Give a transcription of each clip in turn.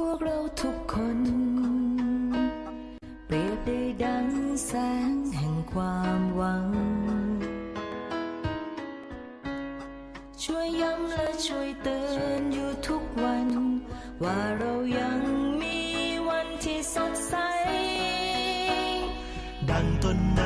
พวกเราทุกคน เปรียบได้ดังแสงแห่งความหวัง ช่วยย้ำและช่วยเตือนอยู่ทุกวัน ว่าเรายังมีวันที่สดใส ดังต้นไม้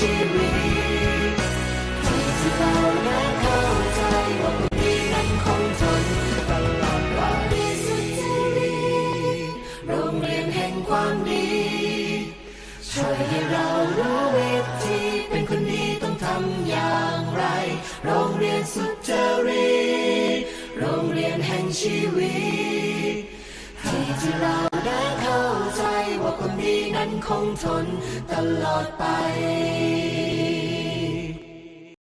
ชีวิตคนที่าและเข้าใจว่นนี้นั้นคงทนตลอดกว่สุดโรงเรียนแห่งความดีช่วยให้เรารู้วิธีเป็นคนดีต้องทำอย่างไร โรงเรียนสุจริโรงเรียนแห่งชีวิตที่ที่เรา ความดีนั้นคงทนตลอดไป